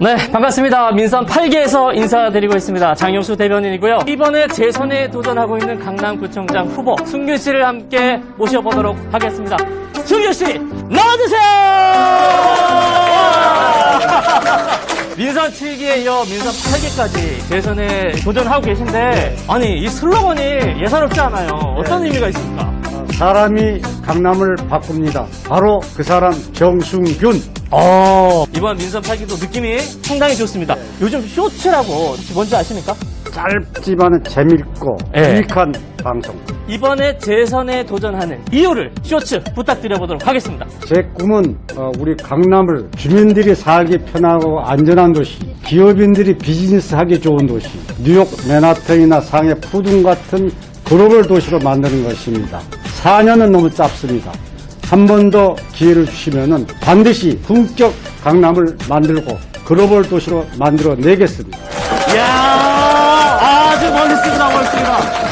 네, 반갑습니다. 민선 8기에서 인사드리고 있습니다. 장영수 대변인이고요. 이번에 재선에 도전하고 있는 강남구청장 후보 승규 씨를 함께 모셔보도록 하겠습니다. 승규 씨, 나와주세요! 민선 7기에 이어 민선 8기까지 재선에 도전하고 계신데, 아니, 이 슬로건이 예사롭지 않아요. 어떤 의미가 있습니까? 사람이 강남을 바꿉니다. 바로 그 사람 정승균. 어, 이번 민선 8기도 느낌이 상당히 좋습니다. 요즘 쇼츠라고 뭔지 아십니까? 짧지만 재밌고 예. 유익한 방송. 이번에 재선에 도전하는 이유를 쇼츠 부탁드려보도록 하겠습니다. 제 꿈은 어, 우리 강남을 주민들이 살기 편하고 안전한 도시, 기업인들이 비즈니스 하기 좋은 도시, 뉴욕 맨하튼이나 상해 푸둥 같은 글로벌 도시로 만드는 것입니다. 4년은 너무 짧습니다. 한 번 더 기회를 주시면 반드시 품격 강남을 만들고 글로벌 도시로 만들어 내겠습니다. 이야, 아주 멋있습니다, 멋있습니다.